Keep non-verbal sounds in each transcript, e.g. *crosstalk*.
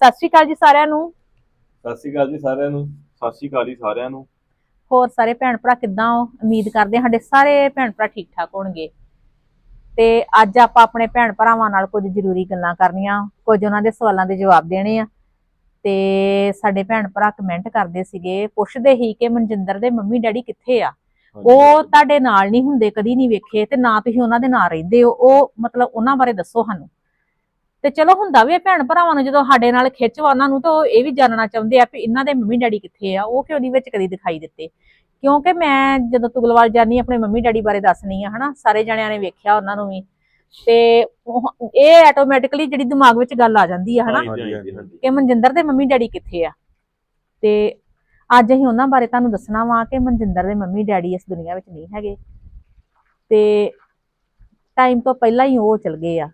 ਸਤਿ ਸ਼੍ਰੀ ਅਕਾਲ ਜੀ ਸਾਰਿਆਂ ਨੂੰ। ਸਤਿ ਸ਼੍ਰੀ ਅਕਾਲ ਜੀ ਸਾਰਿਆਂ ਨੂੰ। ਸਤਿ ਸ਼੍ਰੀ ਅਕਾਲ ਜੀ ਸਾਰਿਆਂ ਨੂੰ। ਹੋਰ ਸਾਰੇ ਭੈਣ ਭਰਾ ਕਿੱਦਾਂ ਹੋ? ਉਮੀਦ ਕਰਦੇ ਹਾਂ ਸਾਡੇ ਸਾਰੇ ਭੈਣ ਭਰਾ ਠੀਕ ਠਾਕ ਹੋਣਗੇ। ਤੇ ਅੱਜ ਆਪਾਂ ਆਪਣੇ ਭੈਣ ਭਰਾਵਾਂ ਨਾਲ ਕੁਝ ਜ਼ਰੂਰੀ ਗੱਲਾਂ ਕਰਨੀਆਂ ਕੁਝ ਉਹਨਾਂ ਦੇ ਸਵਾਲਾਂ ਦੇ ਜਵਾਬ ਦੇਣੇ ਆ। ਤੇ ਸਾਡੇ ਭੈਣ ਭਰਾ ਕਮੈਂਟ ਕਰਦੇ ਸੀਗੇ ਪੁੱਛਦੇ ਹੀ ਕਿ ਮਨਜਿੰਦਰ ਦੇ ਮੰਮੀ ਡੈਡੀ ਕਿੱਥੇ ਆ? ਉਹ ਤੁਹਾਡੇ ਨਾਲ ਨਹੀਂ ਹੁੰਦੇ ਕਦੀ ਨਹੀਂ ਵੇਖੇ ਤੇ ਨਾ ਤੁਸੀਂ ਉਹਨਾਂ ਦੇ ਨਾਲ ਰਹਿੰਦੇ ਹੋ। ਉਹ ਮਤਲਬ ਉਹਨਾਂ ਬਾਰੇ ਦੱਸੋ ਸਾਨੂੰ। ਤੇ ਚਲੋ ਹੁੰਦਾ ਵੀ ਭੈਣ ਭਰਾਵਾਂ ਨੂੰ ਜਦੋਂ ਸਾਡੇ ਨਾਲ ਖਿੱਚਵਾ ਉਹਨਾਂ ਨੂੰ ਤਾਂ ਇਹ ਵੀ ਜਾਣਨਾ ਚਾਹੁੰਦੇ ਆ ਵੀ ਇਹਨਾਂ ਦੇ ਮੰਮੀ ਡੈਡੀ ਕਿੱਥੇ ਆ ਉਹ ਕਿਉਂ ਨਹੀਂ ਵਿੱਚ ਕਦੀ ਦਿਖਾਈ ਦਿੱਤੇ। ਕਿਉਂਕਿ ਮੈਂ ਜਦੋਂ ਤੁਗਲਵਾਲ ਜਾਨੀ ਆਪਣੇ ਮੰਮੀ ਡੈਡੀ ਬਾਰੇ ਦੱਸਣੀ ਆ ਹਨਾ ਸਾਰੇ ਜਣਿਆਂ ਨੇ ਵੇਖਿਆ ਉਹਨਾਂ ਨੂੰ ਵੀ। ਤੇ ਇਹ ਆਟੋਮੈਟਿਕਲੀ ਜਿਹੜੀ ਦਿਮਾਗ ਵਿੱਚ ਗੱਲ ਆ ਜਾਂਦੀ ਆ ਹਨਾ ਕਿ ਮਨਜਿੰਦਰ ਦੇ ਮੰਮੀ ਡੈਡੀ ਕਿੱਥੇ ਆ। ਤੇ ਅੱਜ ਅਸੀਂ ਉਹਨਾਂ ਬਾਰੇ ਤੁਹਾਨੂੰ ਦੱਸਣਾ ਵਾ ਕਿ ਮਨਜਿੰਦਰ ਦੇ ਮੰਮੀ ਡੈਡੀ ਇਸ ਦੁਨੀਆ ਵਿੱਚ ਨਹੀਂ ਹੈਗੇ। ਤੇ ਟਾਈਮ ਤੋਂ ਪਹਿਲਾਂ ਹੀ ਉਹ ਚਲ ਗਏ ਆ।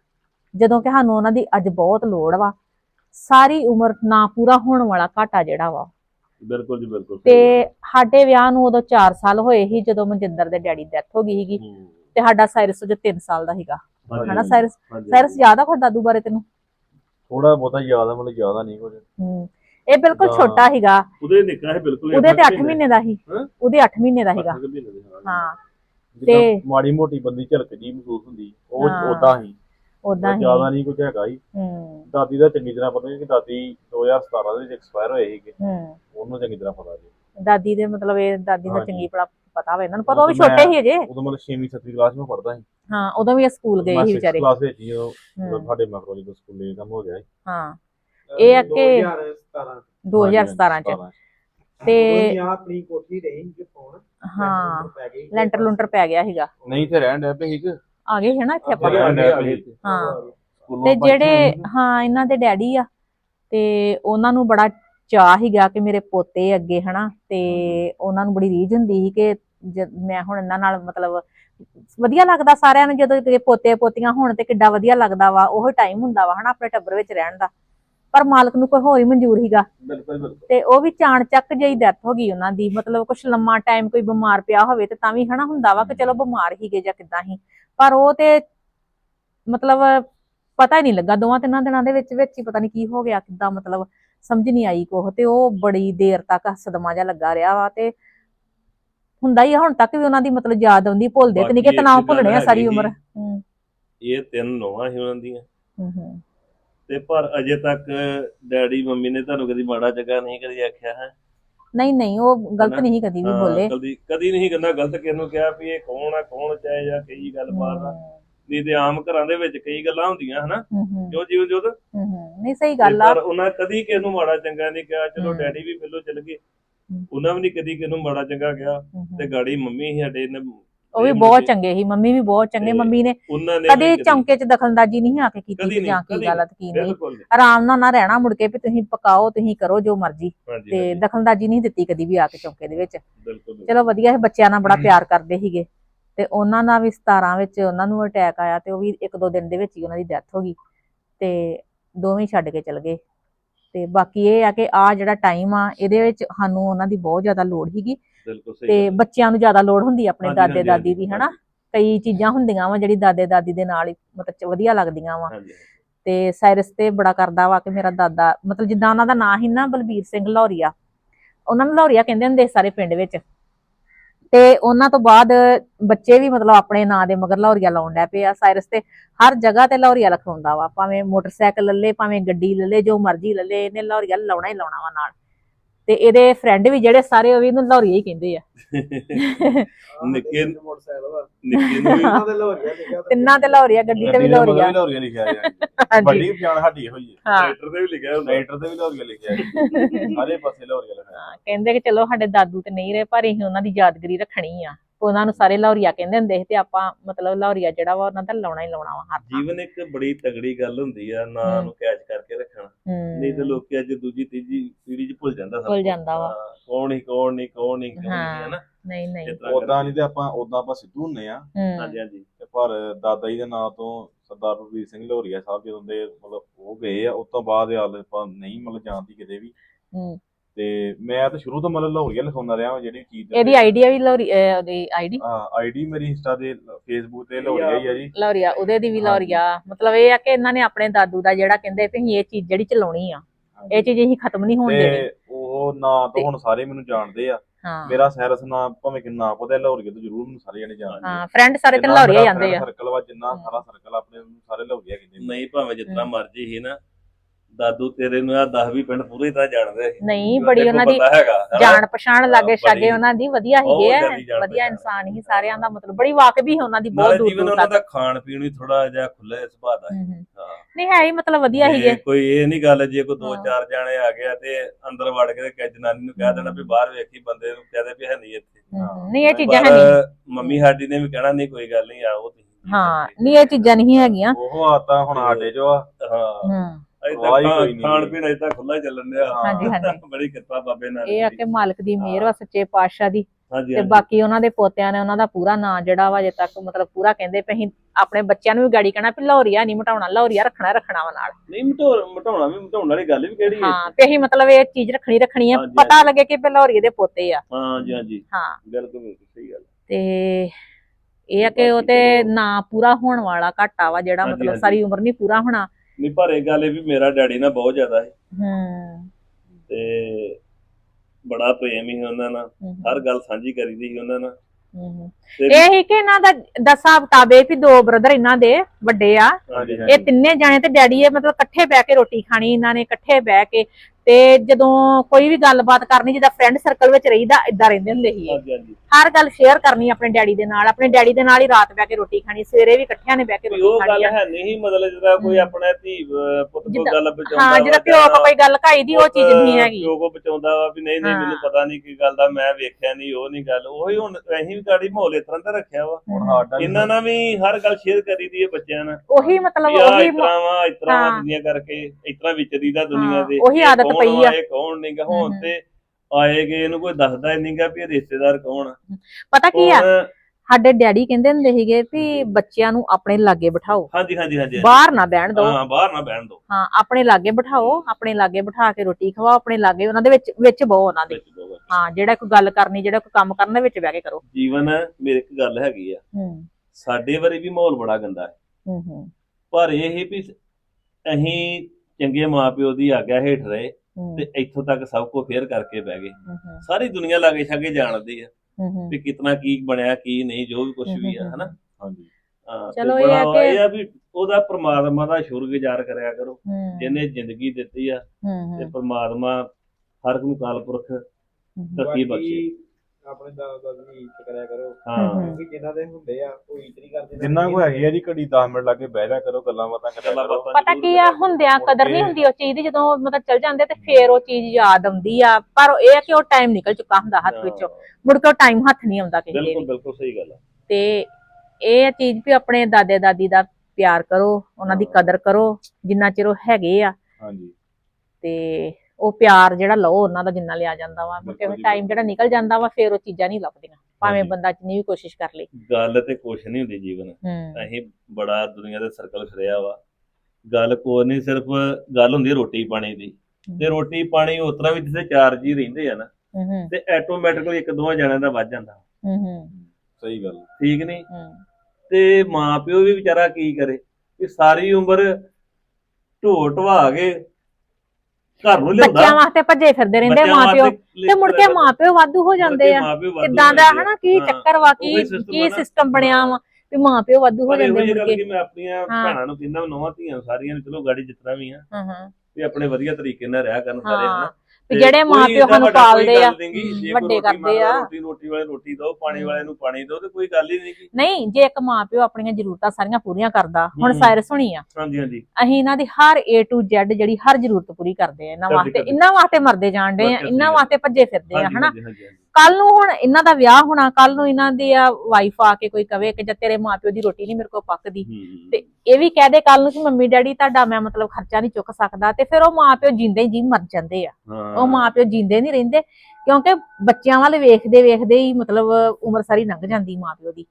ਜਦੋਂ ਕਿ ਸਾਨੂੰ ਉਹਨਾਂ ਦੀ ਅੱਜ ਬਹੁਤ ਲੋੜ ਵਾ। ਸਾਰੀ ਉਮਰ ਨਾ ਪੂਰਾ ਹੋਣ ਵਾਲਾ ਘਾਟਾ ਜਿਹੜਾ ਵਾ। ਬਿਲਕੁਲ ਜੀ ਬਿਲਕੁਲ ਤੇ ਸਾਡੇ ਵਿਆਹ ਨੂੰ ਉਦੋਂ 4 ਸਾਲ ਹੋਏ ਸੀ ਜਦੋਂ ਮਨਜਿੰਦਰ ਦੇ ਡੈਡੀ ਡੈਥ ਹੋ ਗਈ ਸੀਗੀ। ਤੇ ਸਾਡਾ ਸਾਇਰਸ ਜੋ 3 ਸਾਲ ਦਾ ਸੀਗਾ। ਹਨਾ ਸਾਇਰਸ? ਸਾਇਰਸ ਯਾਦ ਆ ਦਾਦੂ ਬਾਰੇ ਤੈਨੂੰ? ਥੋੜਾ ਬਹੁਤਾ ਯਾਦ ਆ ਮੈਨੂੰ ਜ਼ਿਆਦਾ ਨਹੀਂ ਕੁਝ। ਹੂੰ। ਇਹ ਬਿਲਕੁਲ। ਛੋਟਾ ਸੀਗਾ। ਉਹਦੇ ਨਿੱਕਾ ਹੈ ਬਿਲਕੁਲ ਉਹਦੇ ਤੇ 8 ਮਹੀਨੇ। ਦਾ ਸੀ? ਉਹਦੇ 8 ਮਹੀਨੇ ਦਾ ਸੀਗਾ। ਹਾਂ। ਤੇ- ਮਾੜੀ ਮੋਟੀ ਬੰਦੀ ਝਲਕ ਜੀ ਮਹਿਸੂਸ ਹੁੰਦੀ ਉਹ। ਉਦਾਂ ਹੀ ਉਦਾਂ ਹੀ। ਜ਼ਿਆਦਾ ਨਹੀਂ ਕੁਝ ਹੈਗਾ ਹੀ ਹੂੰ। ਦਾਦੀ ਦਾ ਚੰਗੀ ਤਰ੍ਹਾਂ ਪਤਾ ਨਹੀਂ ਕਿ ਦਾਦੀ 2017 ਦੇ ਵਿੱਚ ਐਕਸਪਾਇਰ ਹੋਏ ਸੀਗੇ। ਹੂੰ। ਉਹਨੂੰ ਚੰਗੀ ਤਰ੍ਹਾਂ ਪਤਾ ਜੀ। ਦਾਦੀ ਦੇ ਮਤਲਬ ਇਹ ਦਾਦੀ ਦਾ ਹਾਂਜੀ। ਚੰਗੀ ਭਲਾ ਪਤਾ ਹੋਵੇ ਇਹਨਾਂ ਨੂੰ ਪਤਾ ਉਹ ਵੀ ਛੋਟੇ ਸੀ ਅਜੇ। ਉਦੋਂ ਮਤਲਬ 6ਵੀਂ 7ਵੀਂ ਕਲਾਸ ਵਿੱਚ ਪੜਦਾ ਸੀ। ਹਾਂ ਉਦੋਂ ਵੀ ਇਹ ਸਕੂਲ ਗਏ ਸੀ 6th ਵਿਚਾਰੇ। ਕਲਾਸ ਵਿੱਚ ਹੀ ਉਹ ਹੂੰ, ਸਾਡੇ ਮਗਰੋਂ ਜਦੋਂ ਸਕੂਲੇ ਕੰਮ ਹੋ ਗਿਆ ਸੀ। ਹਾਂ। ਇਹ ਆ ਕਿ 2017 2017 ਚ। 2017 ਤੇ ਉਹਦੀ ਆਪਣੀ ਕੋਠੀ ਰਹੀ ਕਿ ਪਾਉਣ ਹਾਂ ਲੈਂਟਰ ਲੁੰਟਰ ਪੈ ਗਿਆ ਸੀਗਾ। ਨਹੀਂ ਤੇ ਰਹਿਣ ਡਿਆ ਪਈ ਸੀ ਕਿ ਆ ਗਏ ਹੈ ਨਾ ਇੱਥੇ ਆਪਾਂ। ਹਾਂ। ਤੇ ਜਿਹੜੇ ਹਾਂ ਇਹਨਾਂ ਦੇ ਡੈਡੀ ਆ ਤੇ ਉਹਨਾਂ ਨੂੰ ਬੜਾ ਚਾਹ ਸੀਗਾ ਕਿ ਮੇਰੇ ਪੋਤੇ ਅੱਗੇ ਹਨਾ ਤੇ ਉਹਨਾਂ ਨੂੰ ਬੜੀ ਰੀਝ ਹੁੰਦੀ ਸੀ ਕਿ ਜਦ ਮੈਂ ਹੁਣ ਇਹਨਾਂ ਨਾਲ ਮਤਲਬ ਵਧੀਆ ਲੱਗਦਾ ਸਾਰਿਆਂ ਨੂੰ ਜਦੋਂ ਪੋਤੇ ਪੋਤੀਆਂ ਹੋਣ ਤੇ ਕਿੱਡਾ ਵਧੀਆ ਲੱਗਦਾ ਵਾ ਉਹ ਟਾਈਮ ਹੁੰਦਾ ਵਾ ਹਨਾ ਆਪਣੇ ਟੱਬਰ ਵਿੱਚ ਰਹਿਣ ਦਾ। ਪਰ ਮਾਲਕ ਨੂੰ ਕੋਈ ਹੋਰ ਹੀ ਮਨਜ਼ੂਰ ਬਿਲਕੁਲ ਬਿਲਕੁਲ। ਤੇ ਉਹ ਵੀ ਚਾਣ ਚੱਕ ਜਿਹੀ ਡੈਥ ਹੋ ਗਈ ਉਹਨਾਂ ਦੀ। ਮਤਲਬ ਕੁਛ ਲੰਮਾ ਟਾਈਮ ਕੋਈ ਬਿਮਾਰ ਪਿਆ ਹੋਵੇ ਤੇ ਤਾਂ ਵੀ ਹਨਾ ਹੁੰਦਾ ਵਾ ਕਿ ਚਲੋ ਬਿਮਾਰ ਹੀਗੇ ਜਾਂ ਕਿੱਦਾਂ ਹੀ ਪਰ ਉਹ ਤੇ ਮਤਲਬ ਪਤਾ ਹੀ ਨਹੀਂ ਲੱਗਾ। ਦੋਵਾਂ ਤਿੰਨਾਂ ਦਿਨਾਂ ਦੇ ਵਿੱਚ ਵਿੱਚ ਹੀ ਪਤਾ ਨਹੀਂ ਕੀ ਹੋ ਗਿਆ ਕਿੱਦਾਂ ਮਤਲਬ ਸਮਝ ਨਹੀਂ ਆਈ ਕੋਹ ਤੇ ਉਹ ਬੜੀ ਦੇਰ ਤੱਕ ਸਦਮਾ ਜਿਹਾ ਲੱਗਾ ਰਿਹਾ ਵਾ ਤੇ ਹੁੰਦਾ ਹੀ ਹੁਣ ਤੱਕ ਵੀ ਉਹਨਾਂ ਦੀ ਮਤਲਬ ਯਾਦ ਆਉਂਦੀ ਭੁੱਲਦੇ ਤੇ ਨਹੀਂ ਕਿ ਗੱਲ ਭੁੱਲਣੇ ਆ ਸਾਰੀ ਹੈਗੀ ਉਮਰ। ਇਹ ਤਿੰਨ ਨੋਹਾਂ ਸੀ ਉਹਨਾਂ ਦੀਆਂ। ਹੂੰ ਹੂੰ ਤੇ ਪਰ ਅਜੇ ਤੱਕ ਡੈਡੀ ਮੰਮੀ ਨੇ ਤੁਹਾਨੂੰ ਕਦੀ ਮਾੜਾ ਚੰਗਾ ਨਹੀਂ ਕਦੀ ਆਖਿਆ ਹੈ? ਨਹੀਂ ਨਹੀਂ ਉਹ ਗਲਤ? ਨਹੀਂ ਕਦੀ ਵੀ ਬੋਲੇ। ਕਦੀ ਕਦੀ ਨਹੀਂ ਕਹਿੰਦਾ ਗਲਤ ਕਿਸੇ ਨੂੰ ਕਿਹਾ ਵੀ ਇਹ ਕੌਣ ਆ ਕੌਣ ਚਾਹੇ ਜਾਂ ਕਈ ਗੱਲ ਬਾਤ ਆ। ਨਹੀਂ ਤੇ ਆਮ ਘਰਾਂ ਦੇ ਵਿੱਚ ਕਈ ਗੱਲਾਂ ਹੁੰਦੀਆਂ ਹਨਾ? ਹੂੰ ਹੂੰ। ਜੋ ਜੀਵਨ ਜੋਤ? ਹੂੰ ਹੂੰ। ਨਹੀਂ ਸਹੀ ਗੱਲ ਆ। ਪਰ ਉਹਨਾਂ ਕਦੀ ਕਿਸੇ ਨੂੰ ਮਾੜਾ ਚੰਗਾ ਨਹੀਂ ਕਿਹਾ ਚਲੋ ਹਮ। ਡੈਡੀ ਵੀ ਪਹਿਲੋਂ ਚਲ ਗਏ। ਹਮ। ਉਹਨਾਂ ਵੀ ਨਹੀਂ ਕਦੀ ਕਿਸੇ ਨੂੰ ਮਾੜਾ ਚੰਗਾ ਕਿਹਾ। ਹੂੰ, ਹੂੰ। ਤੇ ਗਾੜੀ ਮੰਮੀ ਸੀ ਸਾਡੇ ਨੇ ਉਹ ਵੀ ਬਹੁਤ ਚੰਗੇ ਸੀ ਮੰਮੀ ਵੀ ਬਹੁਤ ਚੰਗੇ। ਮੰਮੀ ਨੇ ਕਦੇ ਚੌਂਕੇ 'ਚ ਦਖਲਅੰਦਾਜ਼ੀ ਨਹੀਂ ਆ ਕੇ ਕੀਤੀ ਜਾਂ ਕੀ ਗਲਤ ਕੀ ਨਹੀਂ। ਆਰਾਮ ਨਾਲ ਨਾ ਰਹਿਣਾ ਮੁੜ ਕੇ ਵੀ ਤੁਸੀਂ ਪਕਾਓ ਤੁਸੀਂ ਕਰੋ ਜੋ ਮਰਜ਼ੀ ਤੇ ਦਖਲਅੰਦਾਜ਼ੀ ਨਹੀਂ ਦਿੱਤੀ ਕਦੀ ਵੀ ਆ ਕੇ ਚੌਂਕੇ ਦੇ ਵਿੱਚ। ਚਲੋ ਵਧੀਆ ਹੈ ਬੱਚਿਆਂ ਨਾਲ ਬੜਾ ਪਿਆਰ ਕਰਦੇ ਸੀਗੇ ਤੇ ਉਹਨਾਂ ਨਾਲ ਵੀ 17 ਵਿੱਚ ਉਹਨਾਂ ਨੂੰ ਅਟੈਕ ਆਇਆ ਤੇ ਉਹ ਵੀ ਇੱਕ ਦੋ ਦਿਨ ਦੇ ਵਿੱਚ ਹੀ ਉਹਨਾਂ ਦੀ ਡੈਥ ਹੋ ਗਈ ਤੇ ਦੋਵੇਂ ਛੱਡ ਕੇ ਚਲ ਗਏ। ਤੇ ਬਾਕੀ ਇਹ ਆ ਕਿ ਆ ਜਿਹੜਾ ਟਾਈਮ ਆ ਇਹਦੇ ਵਿੱਚ ਸਾਨੂੰ ਉਹਨਾਂ ਦੀ ਬਹੁਤ ਜ਼ਿਆਦਾ ਲੋੜ ਸੀਗੀ ਬਿਲਕੁਲ ਸਹੀ ਤੇ। ਬੱਚਿਆਂ ਨੂੰ ਜ਼ਿਆਦਾ ਲੋੜ ਹੁੰਦੀ ਆਪਣੇ ਦਾਦੇ ਦਾਦੀ ਦੀ ਹਨਾ? ਕਈ ਚੀਜ਼ਾਂ ਹੁੰਦੀਆਂ ਵਾ ਜਿਹੜੀ ਦਾਦੇ ਦਾਦੀ ਦੇ ਨਾਲ ਹੀ ਮਤਲਬ ਵਧੀਆ ਲੱਗਦੀਆਂ ਵਾ। ਤੇ ਸਾਇਰਸ ਤੇ ਬੜਾ ਕਰਦਾ ਵਾ ਕਿ ਮੇਰਾ ਦਾਦਾ ਮਤਲਬ ਜਿੱਦਾਂ ਉਹਨਾਂ ਦਾ ਨਾਂ ਸੀ ਨਾ ਬਲਬੀਰ ਸਿੰਘ ਲੌਰੀਆ। ਉਹਨਾਂ ਨੂੰ ਲੌਰੀਆ ਕਹਿੰਦੇ ਹੁੰਦੇ ਸਾਰੇ ਪਿੰਡ ਵਿੱਚ। ਤੇ ਉਹਨਾਂ ਤੋਂ ਬਾਅਦ ਬੱਚੇ ਵੀ ਮਤਲਬ ਆਪਣੇ ਨਾਂ ਦੇ ਮਗਰ ਲੌਰੀਆ ਲਾਉਣ ਡੈ ਪਏ ਆ ਸਾਇਰਸ ਤੇ। ਹਰ ਜਗ੍ਹਾ ਤੇ ਲੌਰੀਆ ਲਿਖਾਉਂਦਾ ਵਾ ਭਾਵੇਂ ਮੋਟਰਸਾਈਕਲ ਲੱਲੇ ਭਾਵੇਂ ਗੱਡੀ ਲੱਲੇ ਜੋ ਮਰਜ਼ੀ ਲੱਲੇ ਇਹਨੇ ਲੌਰੀਆ ਲਾਉਣਾ ਹੀ ਲਾਉਣਾ ਵਾ ਨਾਲ। ਤੇ ਇਹਦੇ ਫਰੈਂਡ ਵੀ ਜਿਹੜੇ ਸਾਰੇ ਉਹ ਵੀ ਇਹਨੂੰ ਲੌਰੀਆ ਹੀ ਕਹਿੰਦੇ ਆ। ਨਿੱਕੇ ਮੋਟਰਸਾਈਕਲ ਵਾ। ਨਿੱਕੇ ਨੂੰ ਵੀ ਇਹਨਾਂ ਦੇ ਲੋਰੀਆ ਲਿਖਿਆ ਤਾਂ ਤਿੰਨਾਂ ਤੇ ਲੌਰੀਆ ਗੱਡੀ ਤੇ ਵੀ ਲਿਖਿਆ ਹੈ ਹਾਂਜੀ। ਵੱਡੀ ਪਛਾਣ ਸਾਡੀ ਹੋਈ ਹੈ। ਰਾਈਟਰ ਤੇ ਵੀ ਲਿਖਿਆ ਹੁੰਦਾ। ਰਾਈਟਰ ਤੇ ਵੀ ਲੌਰੀਆ ਲਿਖਿਆ ਹੈ ਸਾਰੇ ਪਾਸੇ ਲੌਰੀਆ ਲਿਖਿਆ ਹੈ ਹਾਂ, ਕਹਿੰਦੇ ਕਿ ਚਲੋ ਸਾਡੇ ਦਾਦੂ ਤੇ ਨਹੀਂ ਰਹੇ ਪਰ ਅਸੀਂ ਉਹਨਾਂ ਦੀ ਯਾਦਗਰੀ ਰੱਖਣੀ ਆ। ਉਹਨਾਂ ਨੂੰ ਸਾਰੇ ਲੌਰੀਆ ਕਹਿੰਦੇ ਹੁੰਦੇ ਸੀ ਤੇ ਆਪਾਂ ਮਤਲਬ ਲੌਰੀਆ ਜਿਹੜਾ ਵਾ ਉਹਨਾਂ ਦਾ ਲਾਉਣਾ ਹੀ ਲਾਉਣਾ ਵਾ ਹਰ ਥਾਂ ਜੀਵਨ ਇੱਕ ਬੜੀ ਤਗੜੀ ਗੱਲ ਹੁੰਦੀ ਆ ਨਾਂ ਹਮ। ਨੂੰ ਕੈਚ ਕਰਕੇ ਰੱਖਣਾ ਹੂੰ। ਨਹੀਂ ਤੇ ਲੋਕੀ ਅੱਜ ਦੂਜੀ ਤੀਜੀ ਪੀੜ੍ਹੀ 'ਚ ਭੁੱਲ ਜਾਂਦਾ ਸਭ ਭੁੱਲ ਕੁਛ। ਜਾਂਦਾ ਵਾ। ਹਾਂ, ਕੌਣ ਹੀ ਕੌਣ ਨਹੀਂ ਕੌਣ ਨਹੀਂ ਕੌਣ ਹਾਂ। ਨਹੀਂ ਹਨਾ ਨਹੀਂ ਨਹੀਂ ਉਦਾਂ ਨਹੀਂ ਤੇ ਆਪਾਂ ਉਦਾਂ ਆਪਾਂ ਸਿੱਧੂ ਹੁੰਨੇ ਆ ਹੂੰ ਹਾਂਜੀ ਹਾਂਜੀ ਤੇ ਪਰ ਦਾਦਾ ਜੀ ਦੇ ਨਾਂ ਤੋਂ ਸਰਦਾਰ ਬਲਬੀਰ ਸਿੰਘ ਲੋਰੀਆ ਸਾਹਿਬ ਜਦੋਂ ਦੇ ਮਤਲਬ ਉਹ ਗਏ ਆ ਉਸ ਤੋਂ ਬਾਅਦ ਆਪਾਂ ਨਹੀਂ ਮਤਲਬ ਜਾਣਦੀ ਕਿਤੇ ਵੀ ਹੂੰ। ਤੇ ਮੈਂ ਤਾਂ ਸ਼ੁਰੂ ਤੋਂ ਮਤਲਬ ਲੋਰੀਆ ਲਿਖਾਉਂਦਾ ਰਿਹਾ ਜਿਹੜੀ ਚੀਜ਼ ਦੇ ਇਹਦੀ ਆਈਡੀਆ ਵੀ ਅਹ, ਉਹਦੀ ਆਈਡੀ ਆਈਡੀ ਮੇਰੀ ਇੰਸਟਾ ਤੇ ਫੇਸਬੁੱਕ ਤੇ ਲੋਰੀਆ ਹੀ ਆ ਜੀ। ਲੌਰੀਆ ਉਹਦੇ ਦੀ ਵੀ। ਲੌਰੀਆ ਮਤਲਬ ਇਹ ਆ ਕਿ ਇਹਨਾਂ ਨੇ ਆਪਣੇ ਦਾਦੂ ਦਾ ਜਿਹੜਾ ਕਹਿੰਦੇ ਵੀ ਅਸੀਂ ਇਹ ਚੀਜ਼ ਜਿਹੜੀ ਚਲਾਉਣੀ ਆ ਇਹ ਚੀਜ਼ ਹੀ ਖਤਮ ਨਹੀਂ ਹੋਣ ਦੇਣੀ ਤੇ ਉਹ ਨਾਂ ਤੋਂ ਹੁਣ ਸਾਰੇ ਮੈਨੂੰ ਜਾਣਦੇ ਆ। ਹਾਂ। ਮੇਰਾ ਸੈਰਸ ਨਾਂ ਭਾਵੇਂ ਕਿ ਨਾ ਪਤਾ ਲਾਹੌਰੀਏ ਤੋਂ ਜ਼ਰੂਰ ਮੈਨੂੰ ਸਾਰੇ ਜਣੇ ਜਾਣਦੇ ਹਾਂ ਫਰੈਂਡ ਸਾਰੇ ਤੇ ਲਾਹੌਰੀਆ ਜਾਂਦੇ ਆ। ਸਰਕਲ ਵਾ ਜਿੰਨਾ। ਸਾਰਾ ਸਰਕਲ ਆਪਣੇ ਸਾਰੇ ਲਾਹੌਰੀਆ ਕਹਿੰਦੇ ਨਹੀਂ ਭਾਵੇਂ ਜਿਤਨਾ ਮਰਜ਼ੀ ਹੀ ਨਾ ਦਾਦੂ ਤੇਰੇ ਨੂੰ ਆ 10 20 ਪਿੰਡ ਪੂਰੇ ਤਰ੍ਹਾਂ ਜਾਣਦੇ ਸੀ। ਨਹੀਂ ਬੜੀ ਉਹਨਾਂ ਦੀ? ਜਾਣ ਪਛਾਣ ਲਾਗੇ ਛਾਗੇ ਉਹਨਾਂ ਦੀ ਵਧੀਆ ਜ਼ਿਆਦਾ ਜਾਣ ਵਧੀਆ। ਇਨਸਾਨ ਹੀ ਸਾਰਿਆਂ ਦਾ ਮਤਲਬ ਬੜੀ ਵਾਕਬੀ ਹੀ ਉਹਨਾਂ ਦੀ ਬਹੁਤ ਦੂਰ ਦੂਰ ਉਹਨਾਂ ਦਾ ਖਾਣ ਪੀਣ ਵੀ ਥੋੜਾ ਜਿਹਾ ਖੁੱਲੇ ਸੁਭਾਅ ਦਾ ਹੈ। ਹਾਂ। ਨਹੀਂ ਹੈ ਹੀ ਮਤਲਬ ਵਧੀਆ ਜੇ ਹੀਗੇ ਕੋਈ ਇਹ ਨਹੀਂ ਗੱਲ ਜੇ ਕੋਈ ਦੋ ਹਾਂ। ਚਾਰ ਜਾਣੇ ਆ ਗਿਆ ਤੇ ਅੰਦਰ ਵੜ ਕੇ ਤੇ ਜਨਾਨੀ ਨੂੰ ਕਹਿ ਦੇਣਾ ਵੀ ਬਾਹਰ ਵੇਖੀ ਬੰਦੇ ਨੂੰ ਕਹਦੇ ਵੀ ਹੈ ਨਹੀਂ ਇੱਥੇ। ਨਹੀਂ ਇਹ ਚੀਜ਼ਾਂ ਹੈ ਨਹੀਂ। ਮੰਮੀ ਸਾਡੀ ਨੇ ਵੀ ਕਹਿਣਾ ਨਹੀਂ ਕੋਈ ਗੱਲ ਨਹੀਂ ਆਓ ਤੁਸੀਂ। ਹਾਂ। ਨਹੀਂ ਇਹ ਚੀਜ਼ਾਂ ਨਹੀਂ ਹੈਗੀਆਂ। ਉਹ ਆਤਾ ਹੁਣ ਸਾਡੇ ਜੋ ਆ। ਹਾਂ। ਹਮ ਇਦਾਂ ਪਰਵਾਹ ਹੀ ਕੋਈ ਨਹੀਂ ਖਾਣ ਗੀ। ਪੀਣ ਇਦਾਂ ਖੁੱਲਾ ਚੱਲਣ ਡਿਆ। ਹਾਂਜੀ ਹਾਂਜੀ। *laughs* ਬੜੀ ਕਿਰਪਾ ਬਾਬੇ ਨਾਲ ਇਹ ਆ ਕਿ ਮਾਲਕ ਦੀ ਮਿਹਰ ਵਾ ਸੱਚੇ ਪਾਤਸ਼ਾਹ ਦੀ। ਹਾਂਜੀ ਤੇ ਬਾਕੀ ਉਹਨਾਂ ਦੇ ਪੋਤਿਆਂ ਨੇ ਉਹਨਾਂ ਦਾ ਪੂਰਾ ਨਾਂ ਜਿਹੜਾ ਵਾ ਅਜੇ ਤੱਕ ਮਤਲਬ ਪੂਰਾ ਕਹਿੰਦੇ ਪਏ ਅਸੀਂ ਆਪਣੇ ਬੱਚਿਆਂ ਨੂੰ ਵੀ ਗਾੜੀ ਕਹਿਣਾ ਵੀ ਲਾਹੌਰੀਆ ਨਹੀਂ ਮਟਾਉਣਾ ਲਾਹੌਰੀਆ ਰੱਖਣਾ ਰੱਖਣਾ ਵਾ ਨਾਲ। ਨਹੀਂ ਮਟਾਉ ਮਟਾਉਣਾ ਵੀ ਮਟਾਉਣ ਵਾਲੀ ਗੱਲ ਵੀ ਕਿਹੜੀ ਹੈ? ਹਾਂ ਤੇ ਅਸੀਂ ਮਤਲਬ ਇਹ ਚੀਜ਼ ਰੱਖਣੀ ਰੱਖਣੀ ਆ। ਹਾਂਜੀ, ਪਤਾ ਲੱਗੇ ਕਿ ਲਾਹੌਰੀਏ ਦੇ ਪੋਤੇ ਆ। ਹਾਂ ਜੀ ਹਾਂਜੀ। ਹਾਂ। ਬਿਲਕੁਲ ਬਿਲਕੁਲ ਸਹੀ ਗੱਲ। ਤੇ ਇਹ ਆ ਕਿ ਉਹ ਤੇ ਨਾਂ ਪੂਰਾ ਹੋਣ ਵਾਲਾ ਘਾਟਾ ਵਾ ਜਿਹੜਾ ਹਾਂਜੀ, ਮਤਲਬ ਹਾਂਜੀ। ਸਾਰੀ ਉਮਰ ਨਹੀਂ ਪੂਰਾ ਹੋਣਾ। ਨਹੀਂ ਪਰ ਇਹ ਗੱਲ ਇਹ ਵੀ ਮੇਰਾ ਡੈਡੀ ਨਾਲ ਬਹੁਤ ਜ਼ਿਆਦਾ ਹੈ ਹੂੰ। ਤੇ ਬੜਾ ਪ੍ਰੇਮ ਹੀ ਉਹਨਾਂ ਨਾਲ। ਹਰ ਗੱਲ ਸਾਂਝੀ ਕਰੀਦੀ ਸੀ ਉਹਨਾਂ ਨਾਲ। ਇਹ ਹੀ ਕਿ ਇਹਨਾਂ ਦਾ ਦਸਾ ਬਤਾਵੇ ਵੀ ਦੋ ਬ੍ਰਦਰ ਇਹਨਾਂ ਦੇ ਵੱਡੇ ਆ। ਇਹ ਤਿੰਨੇ ਜਾਣੇ ਤੇ ਡੈਡੀ ਇਹ ਮਤਲਬ ਇਕੱਠੇ ਬਹਿ ਕੇ ਰੋਟੀ ਖਾਣੀ ਇਹਨਾਂ ਨੇ ਇਕੱਠੇ ਬਹਿ ਕੇ ਤੇ ਜਦੋਂ ਕੋਈ ਵੀ ਗੱਲਬਾਤ ਕਰਨੀ ਜਿੱਦਾਂ ਫਰੈਂਡ ਸਰਕਲ ਵਿੱਚ ਰਹੀਦਾ ਇਦਾਂ ਰਹਿੰਦੇ ਹੁੰਦੇ ਸੀ ਹਰ ਗੱਲ ਸ਼ੇਅਰ ਕਰਨੀ ਆਪਣੇ ਡੈਡੀ ਦੇ ਨਾਲ ਆਪਣੇ ਡੈਡੀ ਦੇ ਨਾਲ ਹੀ ਰਾਤ ਬਹਿ ਕੇ ਰੋਟੀ ਖਾਣੀ ਸਵੇਰੇ ਵੀ ਇਕੱਠਿਆਂ ਨੇ ਬਹਿ ਕੇ ਰੋਟੀ ਉਹ ਖਾਣੀ ਗੱਲ ਆ। ਹੈ ਨਹੀਂ ਮਤਲਬ ਜਿਹੜਾ ਕੋਈ। ਆਪਣਾ ਧੀ ਪੁੱਤ ਕੋ ਗੱਲ ਬਚਾਉਂਦਾ ਹਾਂ ਜਿਹੜਾ ਪਿਓ ਕੋ ਕੋਈ ਗੱਲ ਕਾਈ ਦੀ ਉਹ ਚੀਜ਼ ਨਹੀਂ ਹੈਗੀ ਪਿਓ ਕੋ ਬਚਾਉਂਦਾ ਵਾ ਵੀ ਨਹੀਂ ਨਹੀਂ। ਮੈਨੂੰ ਪਤਾ ਨਹੀਂ ਕੀ ਗੱਲ ਦਾ ਮੈਂ ਵੇਖਿਆ ਨਹੀਂ ਉਹ ਨਹੀਂ ਗੱਲ ਉਹੀ ਹੁਣ ਅਸੀਂ ਵੀ ਗਾੜੀ ਮਾਹੌਲ ਇਸ ਤਰ੍ਹਾਂ ਦਾ ਰੱਖਿਆ ਵਾ ਹੁਣ ਸਾਡਾ ਵੀ ਇਹਨਾਂ ਨਾਲ ਵੀ ਹਰ ਗੱਲ ਸ਼ੇਅਰ ਕਰੀਦੀ ਹੈ ਬੱਚਿਆਂ ਨਾਲ ਉਹੀ ਮਤਲਬ ਉਹੀ ਇਸ ਤਰ੍ਹਾਂ ਵਾ ਇਸ ਤਰ੍ਹਾਂ ਵਾ ਹਾਂ। ਦੁਨੀਆ ਕਰਕੇ ਇਸ ਤਰ੍ਹਾਂ ਵਿਚਰੀਦਾ ਦੁਨੀਆ ਦੇ ਉਹੀ ਆਦਤ ਪਈ ਆ। ਇਹ ਕੌਣ ਨਹੀਂਗਾ ਹੁਣ। ਤੇ ਆਏਗੇ ਇਹਨੂੰ ਕੋਈ ਦੱਸਦਾ ਹੀ ਨਹੀਂਗਾ ਵੀ ਇਹ ਰਿਸ਼ਤੇਦਾਰ ਕੌਣ ਆ। ਪਤਾ ਕੀ ਆ? ਹੁਣ- ਸਾਡੇ ਡੈਡੀ ਕਹਿੰਦੇ ਹੁੰਦੇ ਸੀਗੇ ਵੀ ਬੱਚਿਆਂ ਨੂੰ ਆਪਣੇ ਲਾਗੇ ਬਿਠਾਓ। ਹਾਂਜੀ ਹਾਂਜੀ ਹਾਂਜੀ ਬਾਹਰ ਨਾ ਬਹਿਣ ਦਿਓ ਹਾਂ ਬਾਹਰ ਨਾ ਬਹਿਣ ਦੋ। ਹਾਂ ਆਪਣੇ ਲਾਗੇ ਬਿਠਾਓ ਆਪਣੇ ਲਾਗੇ ਬਿਠਾ ਕੇ ਰੋਟੀ ਖਵਾਓ ਆਪਣੇ ਲਾਗੇ ਉਹਨਾਂ ਦੇ ਵਿੱਚ ਵਿੱਚ ਬਹੁ ਉਹਨਾਂ ਦੇ। ਹਾਂ ਜਿਹੜਾ ਕੋਈ ਗੱਲ ਕਰਨੀ ਜਿਹੜਾ ਕੋਈ ਕੰਮ ਕਰਨਾ ਵਿੱਚ ਬਹਿ ਕੇ ਕਰੋ। ਜੀਵਨ ਮੇਰੇ ਇੱਕ ਗੱਲ ਹੈਗੀ ਆ। ਹੂੰ। ਸਾਡੇ ਵਾਰੀ ਵੀ ਮਾਹੌਲ ਬੜਾ ਗੰਦਾ ਹੈ। ਹੂੰ ਹੂੰ। ਪਰ ਇਹ ਹੀ ਵੀ ਅਸੀਂ ਚੰਗੇ ਮਾਪਿਓ ਦੀ ਆਗਿਆ ਹੇਠ ਰਹੇ। ਤੇ ਇੱਥੋਂ ਤੱਕ ਸਭ ਕੁਝ ਫੇਰ ਕਰਕੇ ਬਹਿ ਗਏ। ਸਾਰੀ ਦੁਨੀਆ ਲਾਗੇ ਛਾਗੇ ਜਾਣਦੀ ਆ। ਵੀ ਕਿਤਨਾ ਕੀ ਬਣਿਆ ਕੀ ਨਹੀਂ ਜੋ ਵੀ ਕੁਝ ਵੀ ਆ ਹਨਾ? ਹਾਂਜੀ। ਚਲੋ ਇਹ ਆ ਵਾ- ਕਿ- ਇਹ ਆ ਵੀ ਉਹਦਾ ਪ੍ਰਮਾਤਮਾ ਦਾ ਸ਼ੁਕਰਗੁਜ਼ਾਰ ਕਰਿਆ ਕਰੋ ਜਿਹਨੇ ਜ਼ਿੰਦਗੀ ਦਿੱਤੀ ਆ ਤੇ ਪ੍ਰਮਾਤਮਾ ਹਰ ਇੱਕ ਨੂੰ ਕਾਲਪੁਰਖ ਹੂੰ, ਤਰੱਕੀ ਬਖਸ਼ੇ। ਆਪਣੇ ਦਾਦਾ ਦਾਦੀ ਦੀ ਇੱਜ਼ਤ ਕਰਿਆ ਕਰੋ। ਹਾਂ। ਕਿਉਂਕਿ ਜਿਨ੍ਹਾਂ ਦੇ ਹੁੰਦੇ ਆ ਉਹ ਇੱਜ਼ਤ ਨਹੀਂ ਕਰਦੇ। ਜਿੰਨਾ ਕੋ ਹੈਗੀ ਆ ਜੀ ਘੜੀ 10 ਮਿੰਟ ਲਾ ਕੇ ਬਹਿ ਜਾ ਕਰੋ ਗੱਲਾਂ ਬਾਤਾਂ ਕਰਿਆ ਕਰੋ। ਪਤਾ ਕੀ ਆ। ਹੁੰਦਿਆਂ ਕਦਰ ਨਹੀਂ ਹੁੰਦੀ ਉਸ ਚੀਜ਼ ਦੀ ਜਦੋਂ ਮਤਲਬ ਚਲ ਜਾਂਦੇ ਤੇ ਫੇਰ ਉਹ ਚੀਜ਼ ਯਾਦ ਆਉਂਦੀ ਆ। ਪਰ ਇਹ ਆ ਕਿ ਉਹ ਟਾਈਮ ਨਿਕਲ ਚੁੱਕਾ ਹੁੰਦਾ ਹੱਥ ਵਿੱਚੋਂ। ਮੁੜ ਕੇ ਉਹ ਟਾਈਮ ਹੱਥ ਨਹੀਂ ਆਉਂਦਾ ਕਿਸੇ ਦੇ ਬਿਲਕੁਲ ਬਿਲਕੁਲ ਸਹੀ ਗੱਲ ਆ। ਤੇ ਇਹ ਚੀਜ਼ ਵੀ ਆਪਣੇ ਦਾਦੇ ਦਾਦੀ ਦਾ ਪਿਆਰ ਕਰੋ ਉਹਨਾਂ ਦੀ। ਕਦਰ ਕਰੋ ਜਿੰਨਾ ਚਿਰ ਉਹ ਹੈਗੇ ਆ। ਹਾਂਜੀ। ਤੇ ਉਹ ਪਿਆਰ ਜਿਹੜਾ ਲਓ ਉਹਨਾਂ ਦਾ ਜਿੰਨਾ ਲਿਆ ਜਾਂਦਾ ਵਾ। ਕੇ ਬਿਲਕੁਲ ਜੀ, ਟਾਈਮ ਜਿਹੜਾ ਨਿਕਲ ਜਾਂਦਾ ਵਾ ਫੇਰ ਉਹ ਚੀਜ਼ਾਂ ਨਹੀਂ ਲੱਭਦੀਆਂ। ਭਾਵੇਂ। ਬੰਦਾ ਜਿੰਨੀ ਵੀ ਕੋਸ਼ਿਸ਼ ਕਰ ਲੇ। ਗੱਲ ਤੇ ਕੁਛ ਨਹੀਂ ਹੁੰਦੀ ਜੀਵਨ। ਹੂੰ। ਅਸੀਂ ਬੜਾ ਦੁਨੀਆ ਦੇ ਸਰਕਲ ਫਿਰਿਆ ਵਾ। ਗੱਲ ਕੋਈ ਨਹੀਂ ਸਿਰਫ ਗੱਲ ਹੁੰਦੀ ਰੋਟੀ ਪਾਣੀ ਦੀ। ਤੇ ਰੋਟੀ ਪਾਣੀ ਉਸ ਤਰ੍ਹਾਂ ਵੀ ਜਿੱਥੇ ਚਾਰ ਜੀ ਰਹਿੰਦੇ ਆ ਨਾ ਤੇ ਆਟੋਮੈਟਿਕਲੀ ਇੱਕ ਦੋਵਾਂ ਜਣਿਆਂ ਦਾ ਵੱਜ ਜਾਂਦਾ। ਹੂੰ ਹੂੰ। ਸਹੀ ਗੱਲ। ਠੀਕ ਨਹੀਂ? ਹੂੰ। ਤੇ ਮਾਂ ਪਿਓ ਵੀ ਵਿਚਾਰਾ ਕੀ ਕਰੇ? ਕਿ ਸਾਰੀ ਉਮਰ ਢੋ ਢਵਾ ਕੇ ਘਰ ਨੂੰ ਲਿਆਉਂਦਾ ਬੱਚਿਆਂ ਵਾਸਤੇ ਭੱਜੇ ਫਿਰਦੇ ਰਹਿੰਦੇ ਬੱਚਿਆਂ ਮਾਪਿਓ ਵਾਸਤੇ ਤੇ ਮੁੜ ਕੇ ਮਾਪਿਓ ਵਾਧੂ ਹੋ ਜਾਂਦੇ ਆ ਵਾਧੂ ਕਿੱਦਾਂ ਦਾ ਆ। ਹਨਾ ਕੀ ਹਾਂ। ਚੱਕਰ ਵਾ ਕੀ ਉਹੀ system ਕੀ ਆ ਨਾ। ਸਿਸਟਮ ਬਣਿਆ ਵਾ ਵੀ ਮਾਪਿਓ ਵਾਧੂ ਹੋ ਪਰ ਇਹੋ ਜਾਂਦੇ ਜਿਹੀ ਮੁੜ ਗੱਲ ਕੇ ਕਿ ਮੈਂ ਆਪਣੀਆਂ ਹਾਂ। ਭੈਣਾਂ ਨੂੰ ਕਹਿੰਦਾ ਨੌਵਾਂ ਧੀਆਂ ਸਾਰੀਆਂ ਨੂੰ ਚਲੋ ਗਾੜੀ ਜਿਤਨਾ ਵੀ ਆ ਹਾਂ ਹਾਂ ਵੀ ਆਪਣੇ ਵਧੀਆ ਤਰੀਕੇ ਨਾਲ ਰਿਹਾ ਕਰਨ ਸਾਰੇ ਹਾਂ ਹਨਾ ਵੀ ਜਿਹੜੇ ਮਾਪਿਓ ਸਾਨੂੰ ਪਾਲਦੇ ਆ ਵੱਡੇ ਕਰਦੇ ਆ ਰੋਟੀ ਰੋਟੀ ਵਾਲੇ ਰੋਟੀ ਦਿਓ ਪਾਣੀ। ਵਾਲੇ ਨੂੰ ਪਾਣੀ ਦਿਓ ਤੇ ਕੋਈ ਗੱਲ ਹੀ ਨਹੀਂ ਨਹੀਂ ਜੇ ਇੱਕ ਮਾਪਿਓ ਆਪਣੀਆਂ ਜ਼ਰੂਰਤਾਂ ਸਾਰੀਆਂ ਪੂਰੀਆਂ ਕਰਦਾ ਹੁਣ ਹਮ। ਸਾਇਰਸ ਹੋਣੀ ਆ ਹਾਂਜੀ ਹਾਂਜੀ ਅਸੀਂ ਇਹਨਾਂ ਦੀ ਹਰ A to Z ਜਿਹੜੀ ਹਰ ਜ਼ਰੂਰਤ ਪੂਰੀ ਕਰਦੇ ਆ ਇਹਨਾਂ ਵਾਸਤੇ। ਇਹਨਾਂ ਵਾਸਤੇ ਮਰਦੇ ਜਾਣਦੇ ਆ ਇਹਨਾਂ ਵਾਸਤੇ ਭੱਜੇ ਫਿਰਦੇ ਆ ਹਨਾ। ਕੱਲ ਨੂੰ ਹੁਣ ਇਹਨਾਂ ਦਾ ਵਿਆਹ ਹੋਣਾ ਕੱਲ ਨੂੰ ਇਹਨਾਂ ਦੀ ਆ ਵਾਈਫ ਆ ਕੇ ਕੋਈ ਕਵੇ ਕਿ ਜੇ ਤੇਰੇ ਮਾਪਿਓ ਦੀ ਰੋਟੀ ਨਹੀਂ ਮੇਰੇ ਕੋਲ ਪੱਕਦੀ। ਤੇ ਇਹ ਵੀ ਕਹਿ ਦੇ ਕੱਲ ਨੂੰ ਕਿ ਮੰਮੀ ਡੈਡੀ ਤੁਹਾਡਾ ਮੈਂ ਮਤਲਬ ਖਰਚਾ ਨਹੀਂ ਚੁੱਕ ਸਕਦਾ ਤੇ ਫਿਰ ਉਹ ਮਾਪਿਓ ਜਿੰਦੇ ਹੀ ਜੀ ਮਰ ਜਾਂਦੇ ਆ। ਉਹ ਮਾਪਿਓ ਜਿੰਦੇ ਨਹੀਂ ਰਹਿੰਦੇ ਕਿਉਂਕਿ ਬੱਚਿਆਂ ਵੱਲ ਵੇਖਦੇ ਵੇਖਦੇ ਹੀ ਮਤਲਬ ਉਮਰ ਸਾਰੀ ਲੰਘ ਜਾਂਦੀ ਮਾਪਿਓ ਦੀ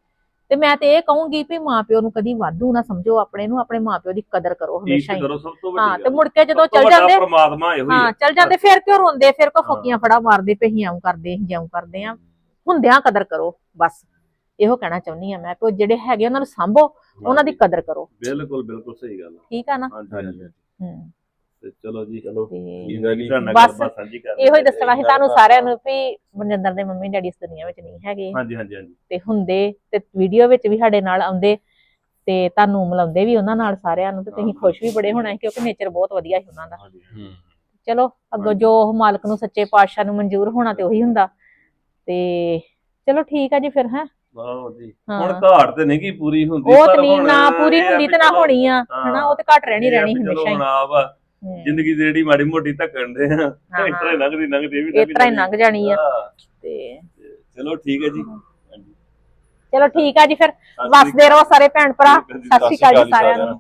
ਤੇ ਮੈਂ ਤੇ ਇਹ ਕਹੂੰਗੀ ਵੀ ਮਾਪਿਓ ਨੂੰ ਕਦੀ ਵਾਧੂ ਨਾ ਸਮਝੋ ਆਪਣੇ ਨੂੰ ਆਪਣੇ ਮਾਪਿਓ ਦੀ ਕਦਰ ਕਰੋ ਹਮੇਸ਼ਾ ਹੀ। ਹਾਂ ਤੇ। ਮੁੜ ਕੇ ਜਦੋਂ ਚਲ ਜਾਂਦੇ ਪ੍ਰਮਾਤਮਾ ਇਹੋ ਹੀ ਚਲ ਜਾਂਦੇ ਫਿਰ ਕਿਉਂ ਰੋਂਦੇ? ਫਿਰ ਕੋ। ਫੋਕੀਆਂ ਫੜਾ ਮਾਰਦੇ ਅਸੀਂ ਐਂ ਕਰਦੇ ਜਿਉਂ ਕਰਦੇ ਆ। ਹੁੰਦਿਆਂ ਕਦਰ ਕਰੋ ਬਸ। ਇਹੋ ਕਹਿਣਾ ਚਾਹੁੰਦੀ ਆ ਮੈਂ ਕਿ ਜਿਹੜੇ ਹੈਗੇ ਉਹਨਾਂ ਨੂੰ ਸੰਭੋ ਉਹਨਾਂ ਦੀ ਕਦਰ ਕਰੋ। ਬਿਲਕੁਲ ਬਿਲਕੁਲ ਸਹੀ ਗੱਲ। ਠੀਕ ਆ ਨਾ? ਹਾਂਜੀ ਹਾਂਜੀ। ਹੂੰ। ਤੇ ਚਲੋ ਜੀ। ਚਲੋ। ਹੈ। ਜੀ ਤੁਹਾਡੇ ਗੱਲਬਾਤ ਸਾਂਝੀ ਕਰ ਇਹੋ ਹੀ ਦੱਸਣਾ ਸੀ ਤੁਹਾਨੂੰ ਸਾਰਿਆਂ ਨੂੰ ਵੀ ਮਨਜਿੰਦਰ ਦੇ ਮੰਮੀ ਡੈਡੀ ਇਸ ਦੁਨੀਆ ਵਿੱਚ ਨਹੀਂ ਹੈਗੇ। ਹਾਂਜੀ ਹਾਂਜੀ ਹਾਂਜੀ। ਤੇ ਹੁੰਦੇ ਤੇ ਵੀਡੀਓ ਵਿੱਚ ਵੀ ਸਾਡੇ ਨਾਲ ਆਉਂਦੇ ਤੇ ਤੁਹਾਨੂੰ ਮਿਲਾਉਂਦੇ ਵੀ ਉਹਨਾਂ ਨਾਲ ਸਾਰਿਆਂ ਨੂੰ ਤੇ ਤੁਸੀਂ ਖੁਸ਼ ਵੀ ਬੜੇ ਹੋਣਾ ਕਿਉਂਕਿ ਨੇਚਰ ਬਹੁਤ ਵਧੀਆ ਸੀ ਉਹਨਾਂ ਦਾ। ਹਾਂਜੀ ਚਲੋ ਅੱਗੋਂ ਜੋ ਮਾਲਕ ਨੂੰ ਸੱਚੇ ਪਾਤਸ਼ਾਹ ਨੂੰ ਮਨਜ਼ੂਰ ਹੋਣਾ ਤੇ ਉਹੀ ਹੁੰਦਾ। ਤੇ ਚਲੋ ਠੀਕ ਆ ਜੀ ਫਿਰ ਹੈ? ਆਹੋ ਜੀ। ਹੁਣ ਘਾਟ ਤੇ ਨਹੀਂ ਕੀ ਪੂਰੀ ਹੁੰਦੀ ਉਹ ਤੇ ਨਾ ਪੂਰੀ ਹੁੰਦੀ ਤੇ ਨਾ ਹੋਣੀ ਆ। ਹਨਾ ਉਹ ਤੇ ਘਟ ਰਹਿਣੀ ਰਹਿਣੀ ਹਮੇਸ਼ਾ ਹੀ। ਹੁਣ ਆਪ ਆ, ਹੂੰ। ਜ਼ਿੰਦਗੀ ਦੀ ਜਿਹੜੀ ਮਾੜੀ ਮੋਟੀ ਧੱਕਣ ਦੇ ਆ ਤਰ੍ਹਾਂ ਹੀ। ਲੰਘਦੀ ਲੰਘਦੀ ਇਹ ਵੀ ਇਸ ਤਰ੍ਹਾਂ ਹੀ ਲੰਘ ਜਾਣੀ ਆ। ਹਾਂ, ਤੇ ਚਲੋ ਠੀਕ ਹੈ ਜੀ। ਹਾਂਜੀ। ਚਲੋ ਠੀਕ ਆ ਜੀ ਫਿਰ ਵਸਦੇ ਰਹੋ ਸਾਰੇ ਭੈਣ ਭਰਾ। ਸਤਿ ਸ਼੍ਰੀ ਅਕਾਲ ਜੀ ਸਾਰਿਆਂ ਨੂੰ।